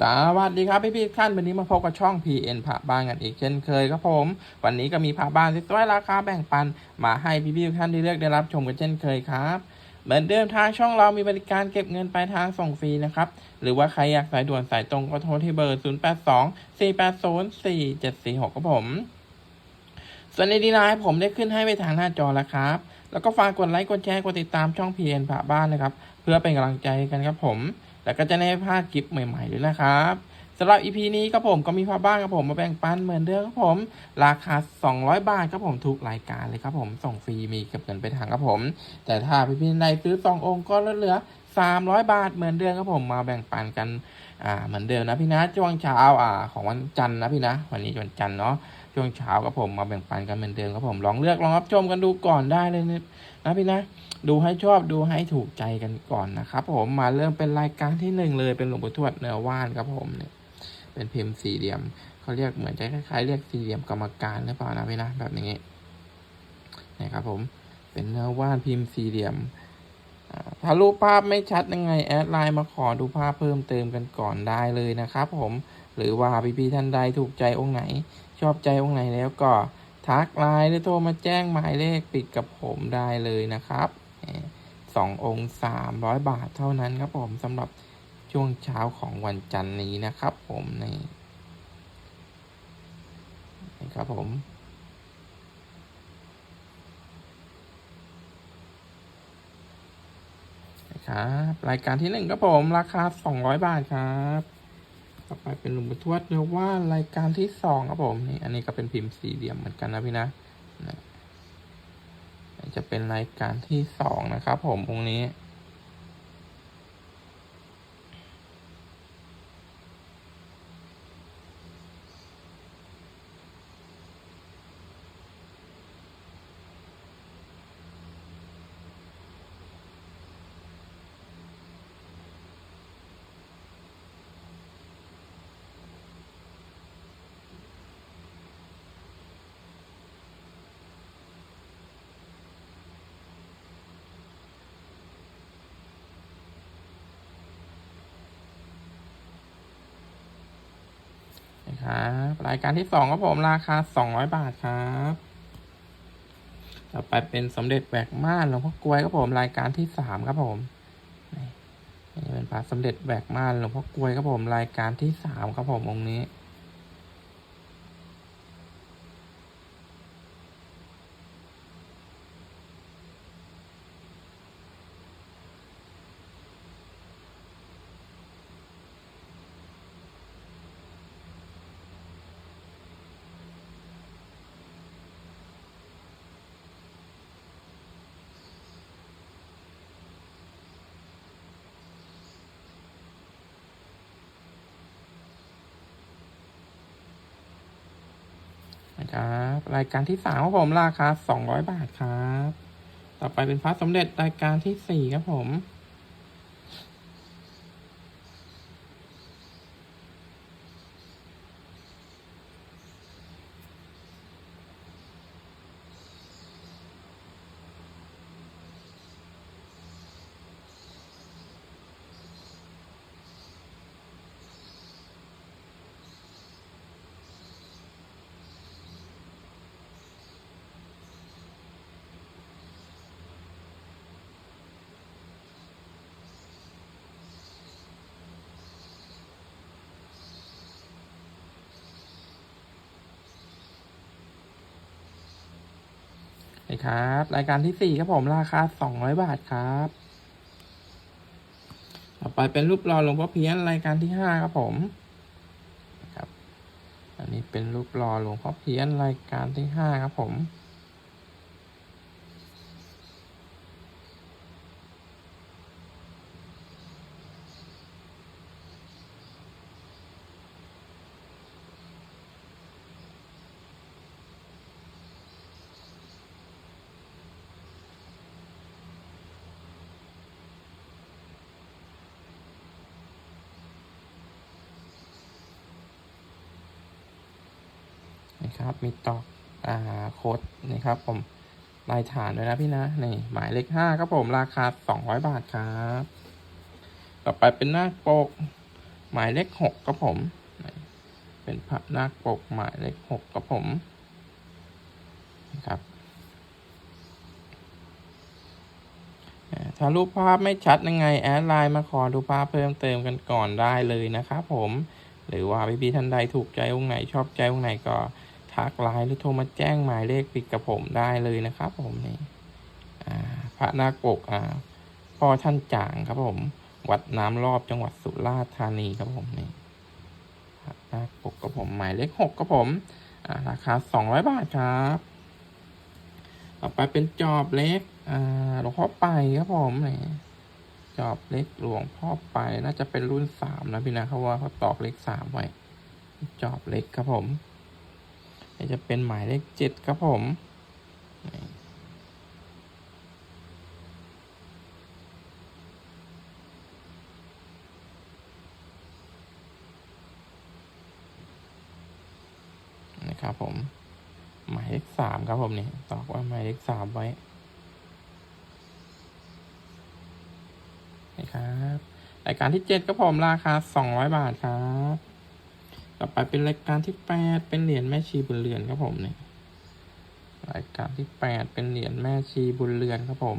สวัสดีครับพี่พี่ๆท่านวันนี้มาพบกับช่อง PN พระบ้านกันอีกเช่นเคยครับผม วันนี้ก็มีพระบ้านสวยราคาแบ่งปัน มาให้พี่พี่ๆท่านที่เลือกได้รับชมกันเช่นเคยครับ เหมือนเดิมทางช่องเรามีบริการเก็บเงินปลายทางส่งฟรีนะครับ หรือว่าใครอยากสายด่วนสายตรงก็โทรที่เบอร์ 0 8 2 4 8 0 4 7 4 6ครับผม ส่วนในดีไลน์ผมได้ขึ้นให้ไปทางหน้าจอแล้วครับ แล้วก็ฝากกดไลค์กดแชร์กดติดตามช่อง PN พระบ้านนะครับ เพื่อเป็นกำลังใจกันครับผม แล้วก็จะได้ไม่พลาดคลิปใหม่ๆด้วยนะครับสำหรับ EP นี้ครับผมก็มีพ่อบ้านครับผมมาแบ่งปันเหมือนเดิมครับผม ราคา 200 บาทครับผมทุกรายการเลยครับผมส่งฟรีมีเก็บเงินไปทางครับผม แต่ถ้าพี่ๆในซื้อสององค์ก็ลดเหลือ 300 บาทเหมือนเดิมครับผมมาแบ่งปันกันอ่าเหมือนเดิมนะพี่นะช่วงเช้าอ่าของวันจันทร์นะพี่นะ วันนี้วันจันทร์เนาะช่วงเช้าครับผมมาแบ่งปันกันเหมือนเดิมครับผมลองเลือกลองรับชมกันดูก่อนได้เลย นะพี่นะ ดูให้ชอบดูให้ถูกใจกันก่อนนะครับผมมาเริ่มเป็นรายการที่หนึ่งเลยเป็นหลวงปู่ทวดเนื้อว่านครับผมเนี่ยเป็นพิมพ์สี่เหลี่ยมเขาเรียกเหมือนจะคล้ายๆเรียกสี่เหลี่ยมกรรมการหรือเปล่านะพี่นะแบบนี้นะครับผมเป็นเนื้อว่านพิมพ์สี่เหลี่ยมถ้ารูปภาพไม่ชัดยังไงแอดไลน์มาขอดูภาพเพิ่มเติมกันก่อนได้เลยนะครับผมหรือว่าพี่ๆท่านใดถูกใจองค์ไหน ชอบใจองค์ไหนแล้วก็ ทักไลน์หรือโทรมาแจ้งหมายเลขปิดกับผมได้เลยนะครับสององค์สามร้อยบาทเท่านั้นครับผมสำหรับช่วงเช้าของวันจันทร์นี้นะครับผมนี่ครับผมครับรายการที่หนึ่งครับผม ราคาสองร้อยบาทครับ ต่อไปเป็นหลุมประทวดเรียกว่ารายการที่สองครับผมนี่อันนี้ก็เป็นพิมพ์สี่เหลี่ยมเหมือนกันนะพี่นะนะจะเป็นรายการที่สองนะครับผมองค์นี้ ครับรายการที่สองครับผมราคาสองร้อยบาทครับต่อไปเป็นสมเด็จแหวกม่านหลวงพ่อกลวยครับผมรายการที่สามครับผมนี่เป็นพระสมเด็จแหวกม่านหลวงพ่อกลวยครับผมรายการที่สามครับผมองค์นี้ ครับ รายการที่สามครับผมราคาสองร้อยบาทครับ ต่อไปเป็นพระสมเด็จรายการที่สี่ครับผม ครับ รายการที่สี่ครับผมราคาสองร้อยบาทครับ ต่อไปเป็นรูปหล่อหลวงพ่อเพี้ยนรายการที่ห้าครับผมครับ อันนี้เป็นรูปหล่อหลวงพ่อเพี้ยนรายการที่ห้าครับผม นะครับ มีตออ่าโค้ดนะครับผมลายฐานด้วยนะพี่นะนี่หมายเลขห้าครับผมราคาสองร้อยบาทครับ ต่อไปเป็นหน้าปก หมายเลขหกครับผมเป็นพระนาคปกหมายเลขหกครับผมนะครับถ้ารูปภาพไม่ชัดยังไง แอดไลน์มาขอดูภาพเพิ่มเติมกันก่อนได้เลยนะครับผม หรือว่าพี่พี่ๆท่านใดถูกใจองค์ไหนชอบใจองค์ไหนก็ ทักไลน์หรือโทรมาแจ้งหมายเลขปิดกับผมได้เลยนะครับ ผมนี่พระนาคปกอ่าพ่อท่านจางครับผม วัดน้ำรอบจังหวัดสุราษฎร์ธานีครับผมนี่พระนาคปกกับผมหมายเลขหกครับผมาราคาสองร้อยบาทครับต่อไปเป็นจอบเล็กอ่าหลวงพ่อไปครับผมนี่จอบเล็กหลวงพ่อไปน่าจะเป็นรุ่นสามนะพี่นะเขาว่าเขาตอกเลขสามไว้ จอบเล็กครับผมี่จะเป็นหมายเลขเจ็ดครับผมนี่นะครับผม หมายเลขสามครับผมนี่ตอกว่าหมายเลขสามไว้นะครับรายการที่เจ็ดครับผมราคาสองร้อยบาทครับ ต่อไปเป็นรายการที่แปดเป็นเหรียญแม่ชีบุญเรือนครับผมเนี่ยรายการที่แปดเป็นเหรียญแม่ชีบุญเรือนครับผม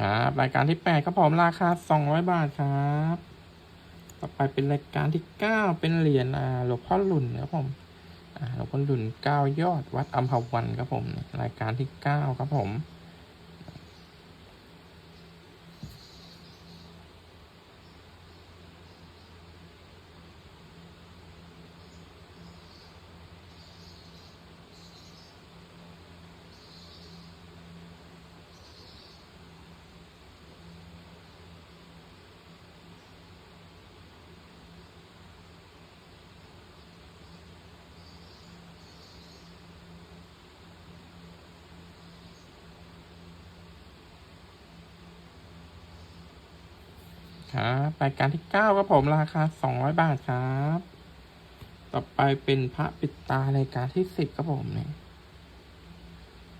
ครับรายการที่แปดครับผมราคาสองร้อยบาทครับ ต่อไปเป็นรายการที่เก้าเป็นเหรียญอ่าหลวงพ่อหลุนครับผมอ่าหลวงพ่อหลุนเก้ายอดวัดอัมพวันครับผม รายการที่เก้าครับผม ครับรายการที่เก้าครับผมราคาสองร้อยบาทครับ ต่อไปเป็นพระปิดตารายการที่สิบครับผมเนี่ย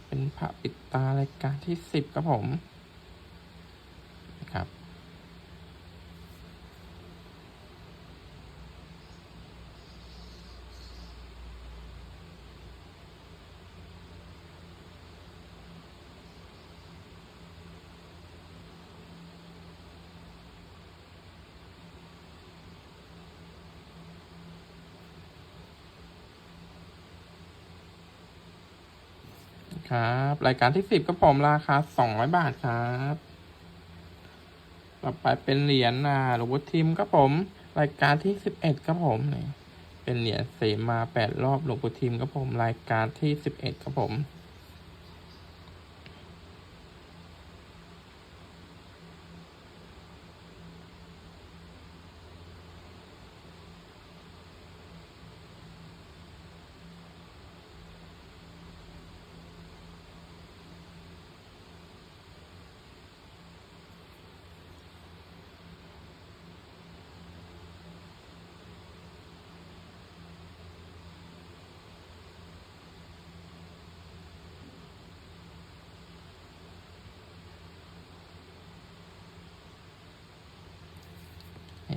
เป็นพระปิดตารายการที่สิบครับผม ครับ รายการที่สิบก็ผมราคาสองร้อยบาทครับ ต่อไปเป็นเหรียญนาหลวงพ่อทิมครับผม รายการที่สิบเอ็ดครับผมนี่เป็นเหรียญเสมาแปดรอบหลวงพ่อทิมครับผม รายการที่สิบเอ็ดครับผม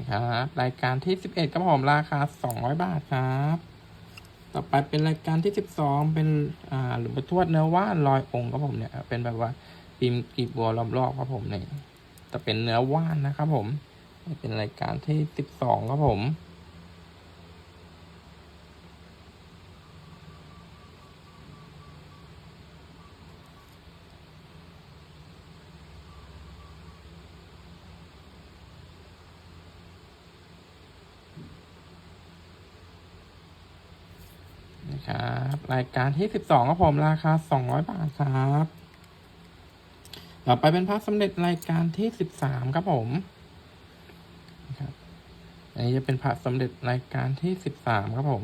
ครับ รายการที่สิบเอ็ดครับผมราคาสองร้อยบาทครับ ต่อไปเป็นรายการที่สิบสองเป็นอ่าหลวงพ่อทวดเนื้อว่านลอยองค์ครับผมเนี่ย เป็นแบบว่าพิมพ์กลีบบัวรอบๆครับผมเนี่ยแต่เป็นเนื้อว่านนะครับผม เป็นรายการที่สิบสองครับผม นะค รายการที่สิบสองครับผมราคาสองร้อยบาทครับต่อไปเป็นพระสำเร็จรายการที่สิบสามครับผมนะครับอันนี้จะเป็นพระสมเด็จรายการที่สิบสามครับผม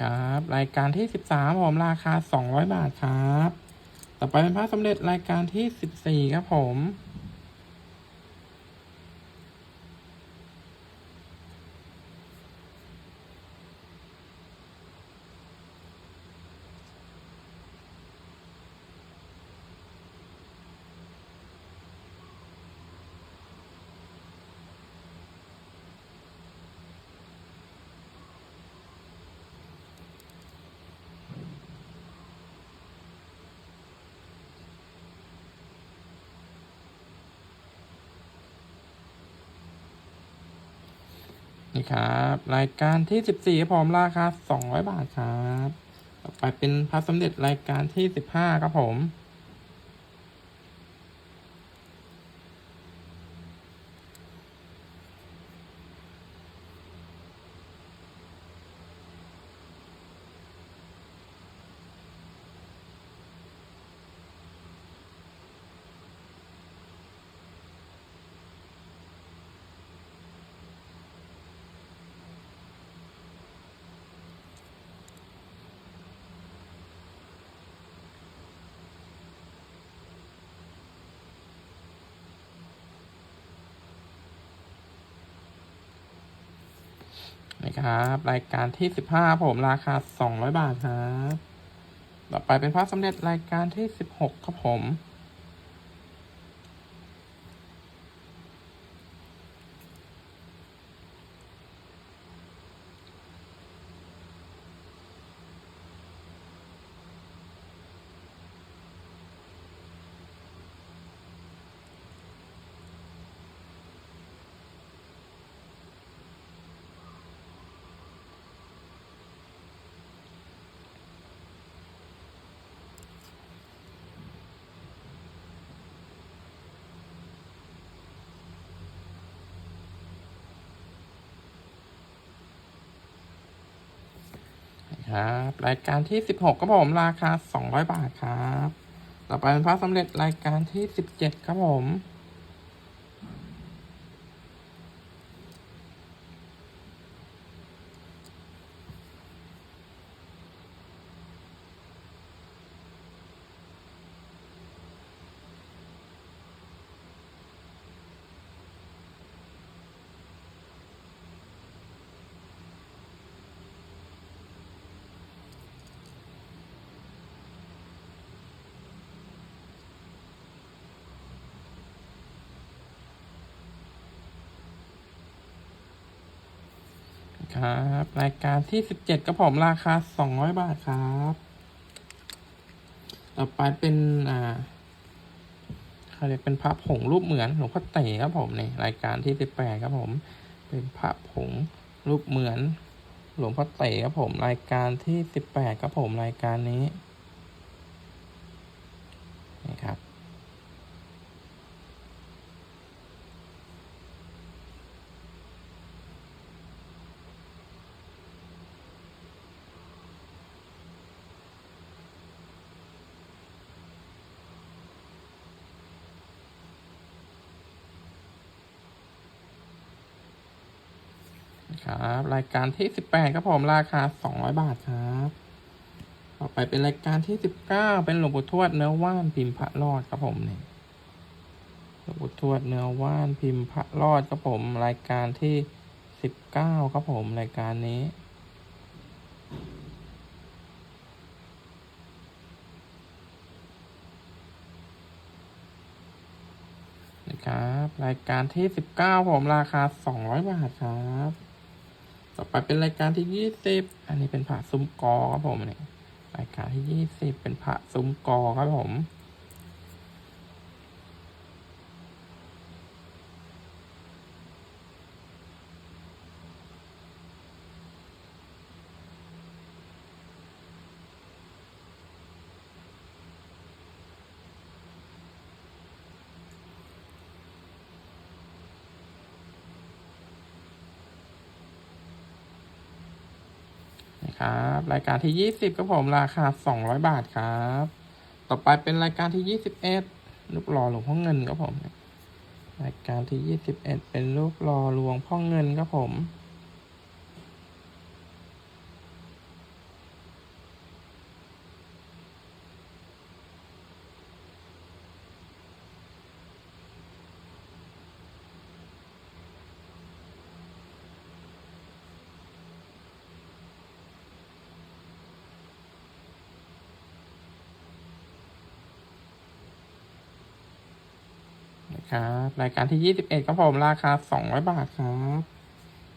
ครับ รายการที่สิบสามผมราคาสองร้อยบาทครับ ต่อไปเป็นพระสมเด็จรายการที่สิบสี่ครับผม นี่ครับรายการที่สิบสี่ผมราคาสองร้อยบาทครับ ต่อไปเป็นพัสสมเด็จรายการที่สิบห้าครับผม นะครับ รายการที่สิบห้าผมราคาสองร้อยบาทครับ ต่อไปเป็นพระสำเร็จรายการที่สิบหกครับผม ครับ รายการที่สิบหกครับผมราคาสองร้อยบาทครับ ต่อไปเป็นพระสำเร็จรายการที่สิบเจ็ดครับผม ครับรายการที่สิบเจ็ดครับผมราคาสองร้อยบาทครับ ต่อไปเป็นอ่าเขาเรียกเป็นพระผงรูปเหมือนหลวงพ่อเต๋ครับผมนี่รายการที่สิบแปดครับผม เป็นพระผงรูปเหมือน หลวงพ่อเต๋ครับผม รายการที่สิบแปดครับผมรายการนี้นี่ครับ ครับรายการที่สิบแปดครับผมราคาสองร้อยบาทครับ ต่อไปเป็นรายการที่สิบเก้าเป็นหลวงปู่ทวดเนื้อว่านพิมพ์พระรอดครับผมเนี่ยหลวงปู่ทวดเนื้อว่านพิมพ์พระรอดครับผม รายการที่สิบเก้าครับผมรายการนี้นะครับ รายการที่สิบเก้าผมราคาสองร้อยบาทครับ ต่อไปเป็นรายการที่ยี่สิบอันนี้เป็นผ่าซุ้มกอครับผมเนี่ยรายการที่ยี่สิบเป็นผ่าซุ้มกอครับผม ค รับรายการที่ยี่สิบครับผมราคาสองร้อยบาทครับ ต่อไปเป็นรายการที่ยี่สิบเอ็ดรูกหล่อหลวงพ่อเงินครับผม รายการที่ยี่สิบเอ็ดเป็นลูกหล่อหลวงพ่อเงินครับผม ครับ รายการที่ยี่สิบเอ็ดครับผมราคาสองร้อยบาทครับ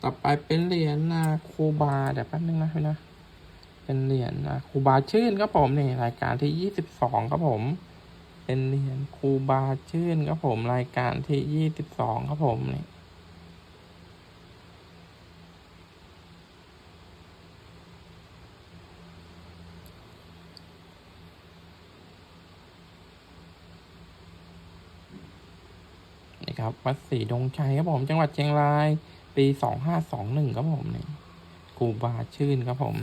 ต่อไปเป็นเหรียญนาคูบาเดี๋ยวแป๊บนึงนะพี่นะเป็นเหรียญนาคูบาชื่นครับผมนี่รายการที่ยี่สิบสองครับผม เป็นเหรียญคูบาชื่นครับผม รายการที่ยี่สิบสองครับผมนี่นี่ ครับ วัดศรีดงชัยครับผม จังหวัดเชียงราย ปีสองห้าสองหนึ่งครับผมนี่คูบาชื่นครับผม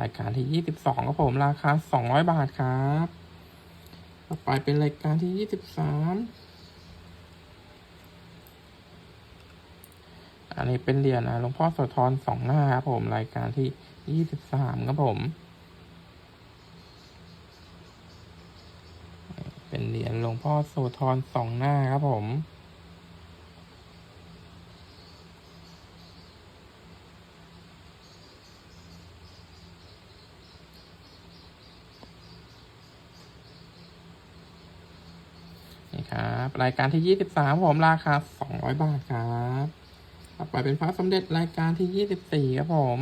รายการที่ยี่สิบสองครับผม ราคาสองร้อยบาทครับต่อไปเป็นรายการที่ยี่สิบสามอันนี้เป็นเหรียญนะหลวงพ่อโสธรสองหน้าครับผม รายการที่ยี่สิบสามครับผม เป็นเหรียญหลวงพ่อโสธรสองหน้าครับผม ครับ รายการที่ยี่สิบสามผมราคาสองร้อยบาทครับต่อไปเป็นพระสมเด็จรายการที่ยี่สิบสี่ครับผม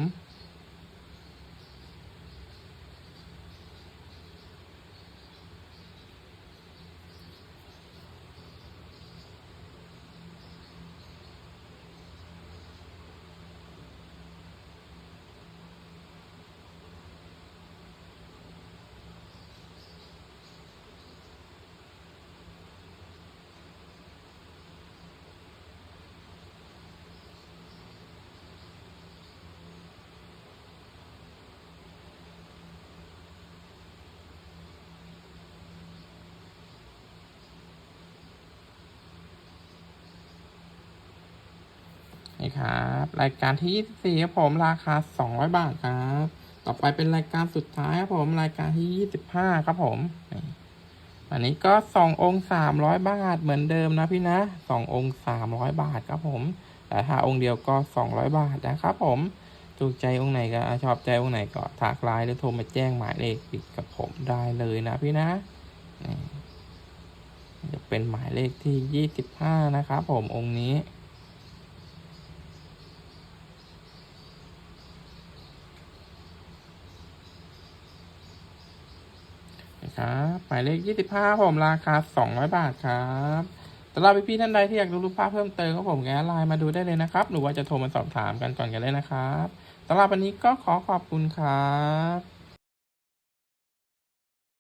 นี่ครับรายการที่ยี่สิบสี่ครับผมราคาสองร้อยบาทครับ ต่อไปเป็นรายการสุดท้ายครับผมรายการที่ยี่สิบห้าครับผมอันนี้ก็สององค์สามร้อยบาทเหมือนเดิมนะพี่นะสององค์สามร้อยบาทครับผมแต่ถ้าองค์เดียวก็สองร้อยบาทนะครับผมถูกใจองค์ไหนก็ชอบใจองค์ไหนก็ทักไลน์หรือโทรมาแจ้งหมายเลขติดกับผมได้เลยนะพี่นะจะเป็นหมายเลขที่ยี่สิบห้านะครับผมองค์นี้ ครับหมายเลขยี่สิบห้าผมราคาสองร้อยบาทครับสำหรับพี่ๆท่านใดที่อยากดูรูปภาพเพิ่มเติมก็ผมแอดไลน์มาดูได้เลยนะครับหรือว่าจะโทรมาสอบถามกันก่อนกันเลยนะครับสำหรับวันนี้ก็ขอขอบคุณครับ